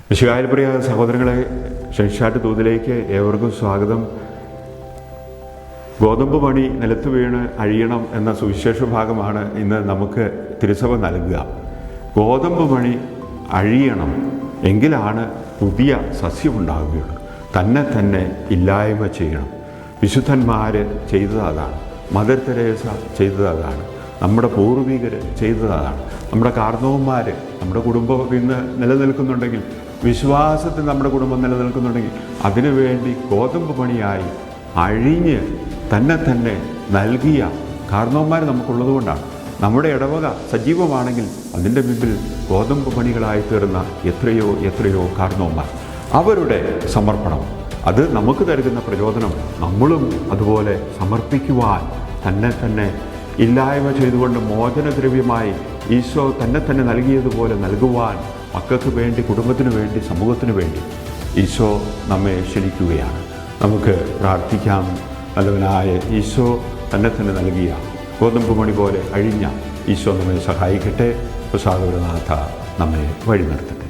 വിശുകായ പ്രിയ സഹോദരങ്ങളെ ഷെൻഷാട്ട് തൂതിലേക്ക് ഏവർക്കും സ്വാഗതം. ഗോതമ്പ് പണി നിലത്ത് വീണ് അഴിയണം എന്ന സുവിശേഷ ഭാഗമാണ് ഇന്ന് നമുക്ക് തിരുസഭ നൽകുക. ഗോതമ്പ് പണി അഴിയണം എങ്കിലാണ് പുതിയ സസ്യമുണ്ടാവുകയുള്ളൂ. തന്നെ തന്നെ ഇല്ലായ്മ ചെയ്യണം. വിശുദ്ധന്മാർ ചെയ്തത് അതാണ്. മദർ തെരേസ ചെയ്തത് അതാണ്. നമ്മുടെ പൂർവികർ ചെയ്തത് അതാണ്. നമ്മുടെ കാർന്നവന്മാർ നമ്മുടെ കുടുംബം ഇന്ന് നിലനിൽക്കുന്നുണ്ടെങ്കിൽ വിശ്വാസത്തിൽ നമ്മുടെ കുടുംബം നിലനിൽക്കുന്നുണ്ടെങ്കിൽ അതിനുവേണ്ടി ഗോതമ്പ് പണിയായി അഴിഞ്ഞ് തന്നെ തന്നെ നൽകിയ കാരണവന്മാർ നമുക്കുള്ളതുകൊണ്ടാണ് നമ്മുടെ ഇടവക സജീവമാണെങ്കിൽ അതിന്റെ മുമ്പിൽ ഗോതമ്പ് പണികളായി തീർന്ന എത്രയോ എത്രയോ കാരണവന്മാർ അവരുടെ സമർപ്പണം അത് നമുക്ക് തരുന്ന പ്രചോദനം നമ്മളും അതുപോലെ സമർപ്പിക്കുവാൻ തന്നെ തന്നെ ഇല്ലായ്മ ചെയ്തുകൊണ്ട് മോചനദ്രവ്യമായി ഈശോ തന്നെ തന്നെ നൽകിയതുപോലെ നൽകുവാൻ മക്കൾക്ക് വേണ്ടി കുടുംബത്തിന് വേണ്ടി സമൂഹത്തിന് വേണ്ടി ഈശോ നമ്മെ ക്ഷണിക്കുകയാണ്. നമുക്ക് പ്രാർത്ഥിക്കാം. നല്ലവനായ ഈശോ തന്നെ തന്നെ നൽകിയ ഗോതമ്പ് മണി പോലെ അഴിഞ്ഞ ഈശോ നമ്മെ സഹായിക്കട്ടെ. പ്രസാദപരനാഥ നമ്മെ വഴി നടത്തട്ടെ